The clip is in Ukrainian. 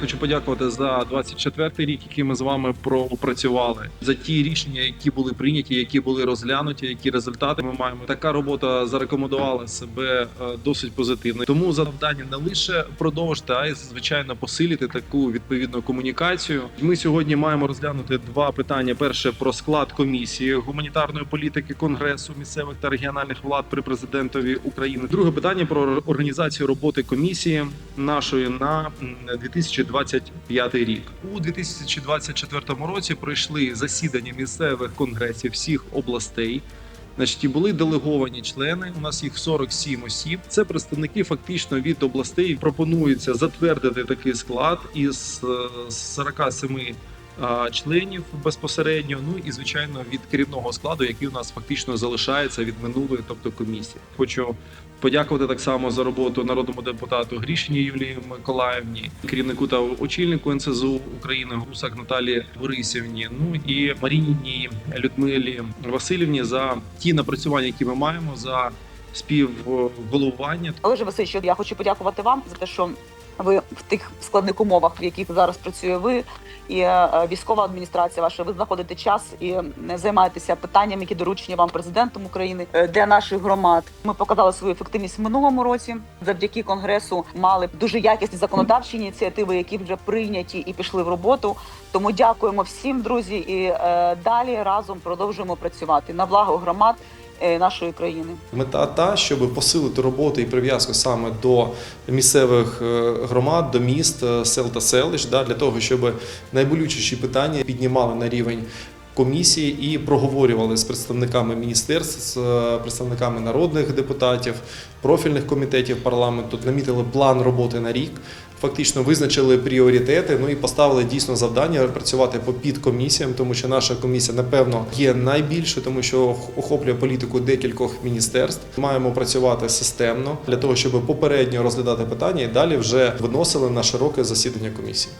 Хочу подякувати за 24-й рік, який ми з вами пропрацювали, за ті рішення, які були прийняті, які були розглянуті, які результати ми маємо. Така робота зарекомендувала себе е, досить позитивно. Тому завдання не лише продовжити, а й звичайно посилити таку відповідну комунікацію. Ми сьогодні маємо розглянути два питання: перше про склад комісії гуманітарної політики Конгресу місцевих та регіональних влад при президентові України. Друге питання про організацію роботи комісії нашої на м, 2025 рік. У 2024 році пройшли засідання місцевих конгресів всіх областей. Значить, і були делеговані члени. У нас їх 47 осіб. Це представники фактично від областей. Пропонується затвердити такий склад із е, 47 а, членів безпосередньо. Ну і звичайно від керівного складу, який у нас фактично залишається від минулої, тобто комісії. Хочу подякувати так само за роботу народному депутату Грішині Юлії Миколаївні, керівнику та очільнику НСЗУ України Гусак Наталії Борисівні. Ну і Маріні Людмилі Васильівні за ті напрацювання, які ми маємо за співголовування. Олеже Васильовичу, я хочу подякувати вам за те, що ви в тих складних умовах, в яких зараз працює ви і е, військова адміністрація ваша, ви знаходите час і е, займаєтеся питаннями, які доручені вам президентом України е, для наших громад. Ми показали свою ефективність в минулому році. Завдяки конгресу мали дуже якісні законодавчі ініціативи, які вже прийняті і пішли в роботу. Тому дякуємо всім, друзі, і е, далі разом продовжуємо працювати на благо громад е, нашої країни. Мета та, щоб посилити роботу і прив'язку саме до місцевих е, громад, до міст, е, сел та селищ, для того, щоб найболючіші питання піднімали на рівень комісії і проговорювали з представниками міністерств, з е, представниками народних депутатів, профільних комітетів парламенту, намітили план роботи на рік. Фактично визначили пріоритети, ну і поставили дійсно завдання працювати по підкомісіям, тому що наша комісія, напевно, є найбільшою, тому що охоплює політику декількох міністерств. Маємо працювати системно для того, щоб попередньо розглядати питання і далі вже виносили на широке засідання комісії.